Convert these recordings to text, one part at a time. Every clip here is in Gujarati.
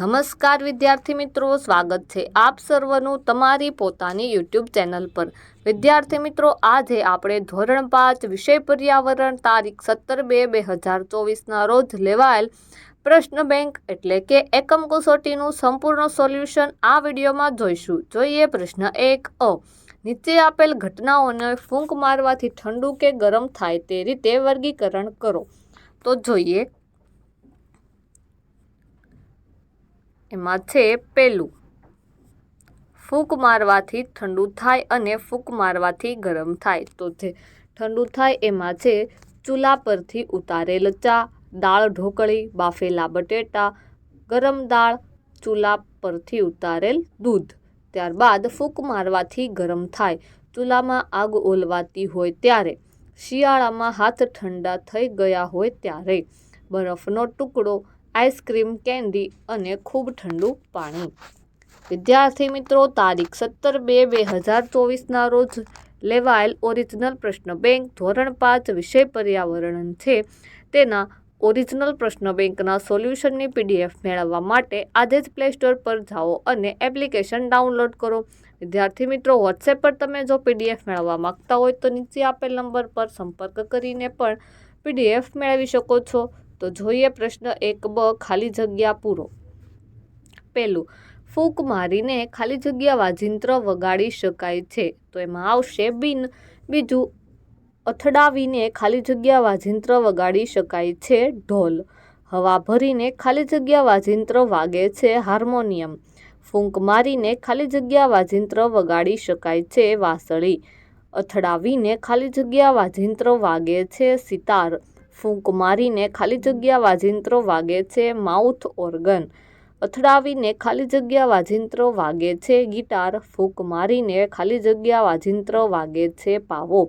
નમસ્કાર વિદ્યાર્થી મિત્રો, સ્વાગત છે આપ સર્વનું તમારી પોતાની યુટ્યુબ ચેનલ પર. વિદ્યાર્થી મિત્રો, આજે આપણે ધોરણ પાંચ વિષય પર્યાવરણ તારીખ સત્તર બે બે હજાર ચોવીસના રોજ લેવાયેલ પ્રશ્ન બેંક એટલે કે એકમ કસોટીનું સંપૂર્ણ સોલ્યુશન આ વિડીયોમાં જોઈશું. જોઈએ પ્રશ્ન એક, અ, નીચે આપેલ ઘટનાઓને ફૂંક મારવાથી ઠંડુ કે ગરમ થાય તે રીતે વર્ગીકરણ કરો. તો જોઈએ એમાં છે પેલું. ફૂંક મારવાથી ઠંડુ થાય અને ફૂંક મારવાથી ગરમ થાય. તો જે ઠંડુ થાય એમાં છે ચૂલા પરથી ઉતારેલ ચા, દાળ ઢોકળી, બાફેલા બટેટા, ગરમ દાળ, ચૂલા પરથી ઉતારેલ દૂધ. ત્યારબાદ ફૂંક મારવાથી ગરમ થાય. ચૂલામાં આગ ઓલવાતી હોય ત્યારે શિયાળામાં હાથ ઠંડા થઈ ગયા હોય ત્યારે. બરફનો ટુકડો આઈસ્ક્રીમ, કેન્ડી અને ખૂબ ઠંડુ પાણી. વિદ્યાર્થી મિત્રો, તારીખ સત્તર બે બે હજાર ચોવીસના રોજ લેવાયેલ ઓરિજિનલ પ્રશ્ન બેંક ધોરણ પાંચ વિષય પર્યાવરણ છે. તેના ઓરિજિનલ પ્રશ્ન બેંકના સોલ્યુશનની પીડીએફ મેળવવા માટે આજે જ પ્લે સ્ટોર પર જાઓ અને એપ્લિકેશન ડાઉનલોડ કરો. વિદ્યાર્થી મિત્રો વોટ્સએપ પર તમે જો પીડીએફ મેળવવા માંગતા હોય તો નીચે આપેલ નંબર પર સંપર્ક કરીને પણ પીડીએફ મેળવી શકો છો. તો જોઈએ પ્રશ્ન એક બ, ખાલી જગ્યા પૂરો. પહેલું, ફૂંક મારીને ખાલી જગ્યા વાજિંત્ર વગાડી શકાય છે. તો એમાં આવશે બિન. બીજું, અથડાવીને ખાલી જગ્યા વાજિંત્ર વગાડી શકાય છે ઢોલ. હવા ભરીને ખાલી જગ્યા વાજિંત્ર વાગે છે હાર્મોનિયમ. ફૂંક મારીને ખાલી જગ્યા વાજિંત્ર વગાડી શકાય છે વાસળી. અથડાવીને ખાલી જગ્યા વાજિંત્ર વાગે છે સિતાર. ફૂંક મારીને ખાલી જગ્યા વાજિંત્રો વાગે છે, માઉથ ઓર્ગન અથડાવીને ખાલી જગ્યા વાજિંત્રો વાગે છે, ગિટાર ફૂંક મારીને ખાલી જગ્યા વાજિંત્રો વાગે છે, પાવો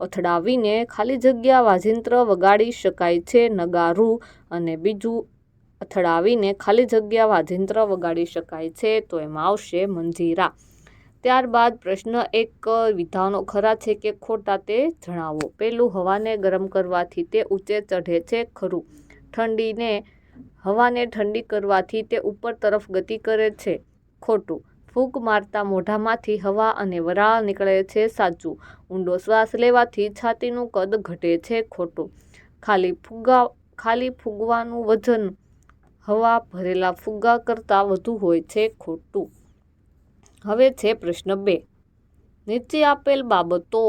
અથડાવીને ખાલી જગ્યા વાજિંત્ર વગાડી શકાય છે, નગારું અને બીજું અથડાવીને ખાલી જગ્યા વાજિંત્ર વગાડી શકાય છે, તો એમાં આવશે મંજીરા ત્યારબાદ પ્રશ્ન એક વિધાનો ખરા છે કે ખોટા તે જણાવો. પેલું હવાને ગરમ કરવાથી તે ઊંચે ચઢે છે, ખરું. ઠંડીને, હવાને ઠંડી કરવાથી તે ઉપર તરફ ગતિ કરે છે, ખોટું. ફૂંક મારતા મોઢામાંથી હવા અને વરાળ નીકળે છે, સાચું. ઊંડો શ્વાસ લેવાથી છાતીનું કદ ઘટે છે, ખોટું. ખાલી ફુગ્ગા, ખાલી ફૂગવાનું વજન. હવા ભરેલા ફુગ્ગા કરતાં વધુ હોય છે, ખોટું. હવે છે પ્રશ્ન બે. નીચે આપેલ બાબતો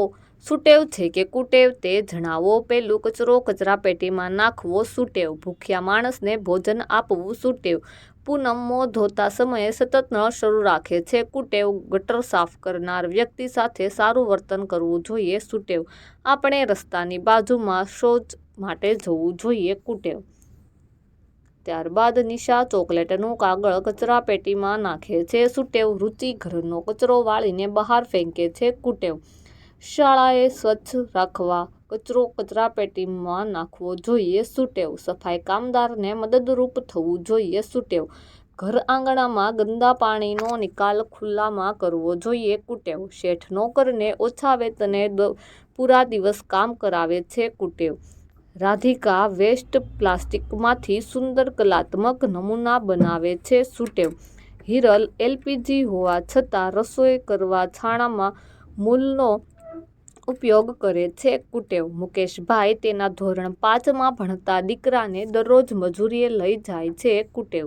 સુટેવ છે કે કુટેવ તે જણાવો પેલું કચરો કચરા પેટીમાં નાખવો સુટેવ, ભૂખ્યા માણસને ભોજન આપવું સુટેવ. પૂનમ મોં ધોતા સમયે સતત નળ શરૂ રાખે છે. કુટેવ ગટર સાફ કરનાર વ્યક્તિ સાથે સારું વર્તન કરવું જોઈએ સુટેવ. આપણે રસ્તાની બાજુમાં શૌચ માટે જવું જોઈએ કુટેવ. ત્યારબાદ નિશા ચોકલેટનું કાગળ કચરા પેટીમાં નાખે છે, સુટેવ રૂચિ ઘરનો કચરો વાળીને બહાર ફેંકે છે કુટેવ. શાળાએ સ્વચ્છ રાખવા કચરો કચરા પેટીમાં નાખવો જોઈએ, સુટેવ. સફાઈ કામદારને મદદરૂપ થવું જોઈએ, સુટેવ. ઘર આંગણામાં ગંદા પાણીનો નિકાલ ખુલ્લામાં કરવો જોઈએ, કુટેવ. શેઠ નોકરને ઓછા વેતને પૂરા દિવસ કામ કરાવે છે કુટેવ. રાધિકા વેસ્ટ પ્લાસ્ટિકમાંથી સુંદર કલાત્મક નમૂના બનાવે છે સુટેવ. હિરલ એલપીજી હોવા છતાં રસોઈ કરવા છાણામાં મૂલનો ઉપયોગ કરે છે કુટેવ. મુકેશભાઈ તેના ધોરણ પાંચમાં ભણતા દીકરાને દરરોજ મજૂરીએ લઈ જાય છે કુટેવ.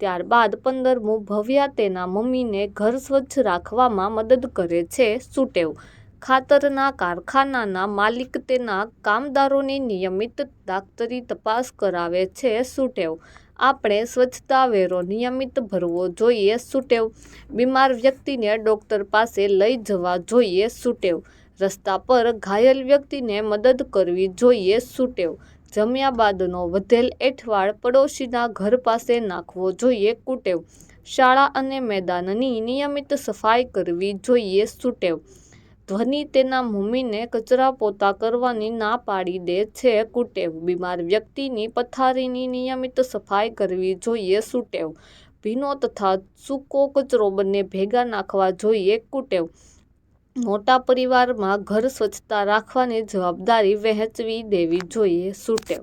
ત્યારબાદ પંદરમું ભવ્યા તેના મમ્મીને ઘર સ્વચ્છ રાખવામાં મદદ કરે છે સુટેવ. ખાતરના કારખાનાના માલિક તેના કામદારોની નિયમિત ડાક્તરી તપાસ કરાવે છે, સુટેવ. આપણે સ્વચ્છતા વેરો નિયમિત ભરવો જોઈએ, સુટેવ. બીમાર વ્યક્તિને ડૉક્ટર પાસે લઈ જવા જોઈએ, સુટેવ. રસ્તા પર ઘાયલ વ્યક્તિને મદદ કરવી જોઈએ, સુટેવ. જમ્યા બાદનો વધેલ એઠવાડ પડોશીના ઘર પાસે નાખવો જોઈએ, કુટેવ. શાળા અને મેદાનની નિયમિત સફાઈ કરવી જોઈએ, સુટેવ. ધ્વનિ તેના મમ્મીને કચરા પોતા કરવાની ના પાડી દે છે, કુટેવ. બીમાર વ્યક્તિની પથારીની નિયમિત સફાઈ કરવી જોઈએ, સુટેવ. ભીનો તથા સૂકો કચરો બંને ભેગા નાખવા જોઈએ, કુટેવ. મોટા પરિવારમાં ઘર સ્વચ્છતા રાખવાની જવાબદારી વહેંચવી દેવી જોઈએ, સુટેવ.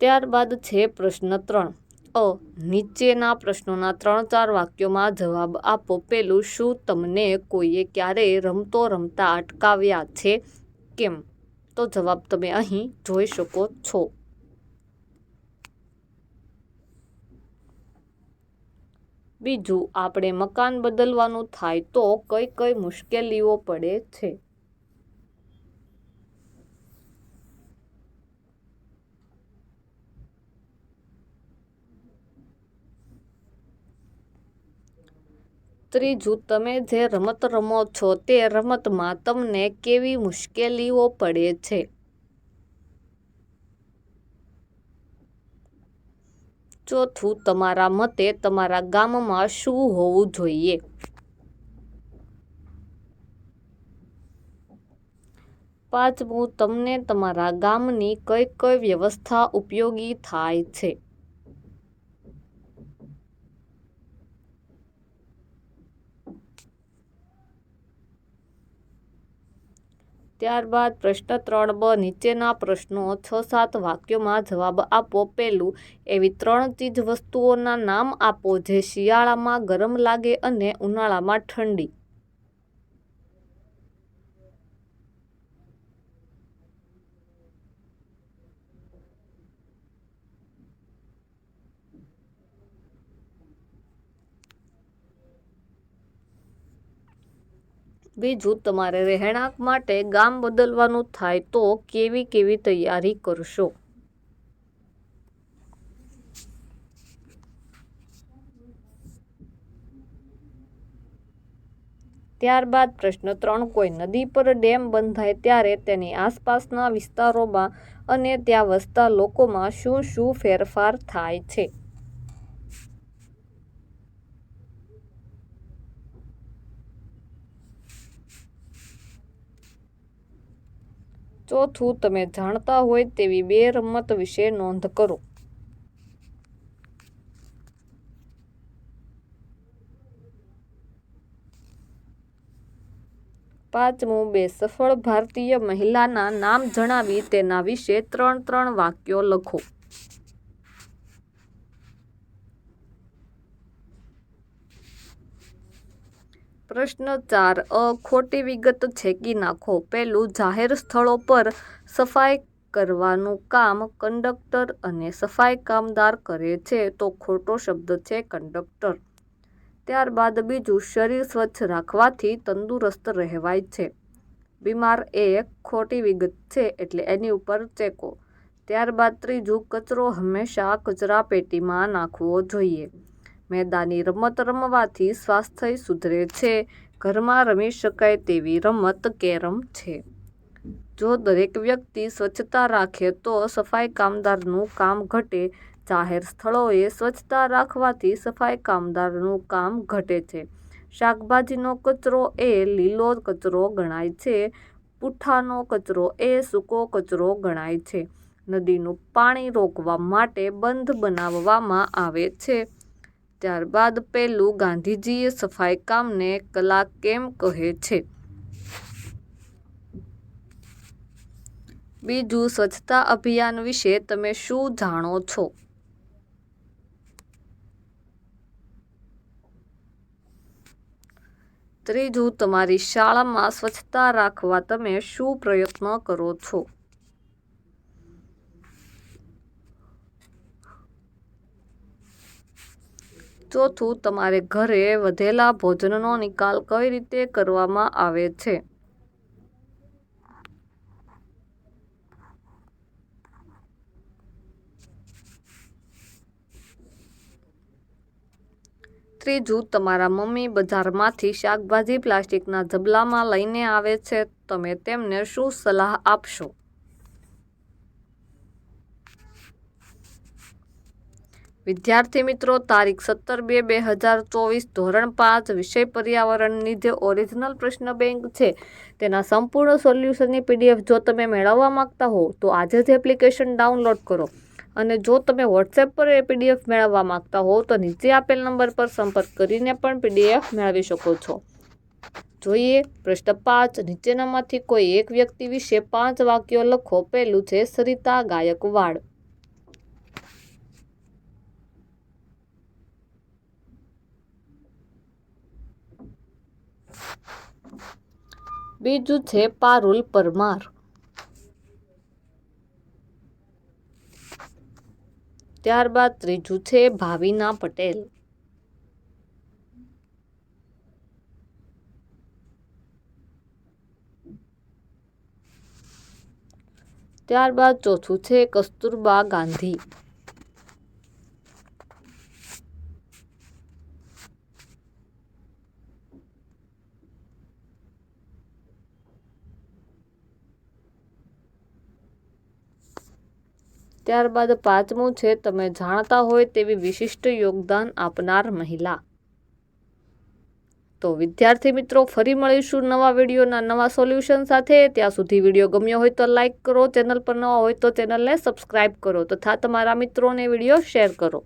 ત્યારબાદ છે પ્રશ્ન ત્રણ. અ, નીચેના પ્રશ્નોના ત્રણ ચાર વાક્યોમાં જવાબ આપો. પેલું, શું તમને કોઈએ ક્યારેય રમતો રમતા અટકાવ્યા છે? કેમ? તો જવાબ તમે અહીં જોઈ શકો છો. બીજું, આપણે મકાન બદલવાનું થાય તો કઈ કઈ મુશ્કેલીઓ પડે છે? ત્રીજું, તમે જે રમત રમો છો તે રમતમાં તમને કેવી મુશ્કેલીઓ પડે છે? ચોથું, તમારા મતે તમારા ગામમાં શું હોવું જોઈએ? પાંચમું, તમને તમારા ગામની કઈ કઈ વ્યવસ્થા ઉપયોગી થાય છે? ત્યારબાદ પ્રશ્ન ત્રણ બ નીચેના પ્રશ્નો છ સાત વાક્યોમાં જવાબ આપો. પહેલું, એવી ત્રણ ચીજ વસ્તુઓના નામ આપો જે શિયાળામાં ગરમ લાગે અને ઉનાળામાં ઠંડી. બીજું તમારે રહેણાંક માટે ગામ બદલવાનું થાય તો કેવી કેવી તૈયારી કરશો? ત્યારબાદ પ્રશ્ન ત્રણ, કોઈ નદી પર ડેમ બંધાય ત્યારે તેની આસપાસના વિસ્તારોમાં અને ત્યાં વસતા લોકોમાં શું શું ફેરફાર થાય છે? ચોથું, તમે જાણતા હોય તેવી બે રમત વિશે નોંધ કરો. પાંચમું, બે સફળ ભારતીય મહિલાના નામ જણાવી તેના વિશે ત્રણ ત્રણ વાક્યો લખો. પ્રશ્ન ચાર અ, ખોટી વિગત છેકી નાખો. પહેલું, જાહેર સ્થળો પર સફાઈ કરવાનું કામ કંડક્ટર અને સફાઈ કામદાર કરે છે તો ખોટો શબ્દ છે કંડક્ટર. ત્યારબાદ બીજું, શરીર સ્વચ્છ રાખવાથી તંદુરસ્ત રહેવાય છે. બીમાર એ ખોટી વિગત છે એટલે એની ઉપર ચેકો. ત્યારબાદ ત્રીજું, કચરો હંમેશા કચરા પેટીમાં નાખવો જોઈએ. મેદાની રમત રમવાથી સ્વાસ્થ્ય સુધરે છે. ઘરમાં રમી શકાય તેવી રમત કેરમ છે. જો દરેક વ્યક્તિ સ્વચ્છતા રાખે તો સફાઈ કામદારનું કામ ઘટે. જાહેર સ્થળોએ સ્વચ્છતા રાખવાથી સફાઈ કામદારનું કામ ઘટે છે. શાકભાજીનો કચરો એ લીલો કચરો ગણાય છે. પૂઠાનો કચરો એ સૂકો કચરો ગણાય છે. નદીનું પાણી રોકવા માટે બંધ બનાવવામાં આવે છે. ત્યારબાદ પેલું ગાંધીજીએ સફાઈ કામને કલા કેમ કહે છે? બીજું, સ્વચ્છતા અભિયાન વિશે તમે શું જાણો છો? ત્રીજું, તમારી શાળામાં સ્વચ્છતા રાખવા તમે શું પ્રયત્ન કરો છો? ચોથું તમારે ઘરે વધેલા ભોજનનો નિકાલ કઈ રીતે કરવામાં આવે છે? ત્રીજું, તમારા મમ્મી બજારમાંથી શાકભાજી પ્લાસ્ટિકના ઝબલામાં લઈને આવે છે. તમે તેમને શું સલાહ આપશો? વિદ્યાર્થી મિત્રો, તારીખ સત્તર બે બે હજાર ચોવીસ, ધોરણ પાંચ, વિષય પર્યાવરણની જે ઓરિજિનલ પ્રશ્ન બેંક છે. તેના સંપૂર્ણ સોલ્યુશનની પીડીએફ જો તમે મેળવવા માગતા હો, તો આજે જ એપ્લિકેશન ડાઉનલોડ કરો. અને જો તમે વોટ્સએપ પર એ પીડીએફ મેળવવા માગતા હો, તો નીચે આપેલ નંબર પર સંપર્ક કરીને પણ પીડીએફ મેળવી શકો છો. જોઈએ, પ્રશ્ન પાંચ, નીચેનામાંથી કોઈ એક વ્યક્તિ વિશે પાંચ વાક્યો લખો. પહેલું છે, સરિતા ગાયકવાડ. બીજું છે પારુલ પરમાર. ત્યારબાદ ત્રીજું છે ભાવિના પટેલ. ત્યારબાદ ચોથું છે કસ્તુરબા ગાંધી. ત્યારબાદ પાંચમું છે, તમે જાણતા હોય તેવી વિશિષ્ટ યોગદાન આપનાર મહિલા. તો વિદ્યાર્થી મિત્રો, ફરી મળીશું નવા વિડીયોના નવા સોલ્યુશન સાથે. ત્યાં સુધી વીડિયો ગમ્યો હોય તો લાઇક કરો, ચેનલ પર નવા હોય તો ચેનલને સબસ્ક્રાઇબ કરો તથા તમારા મિત્રોને વીડિયો શેર કરો.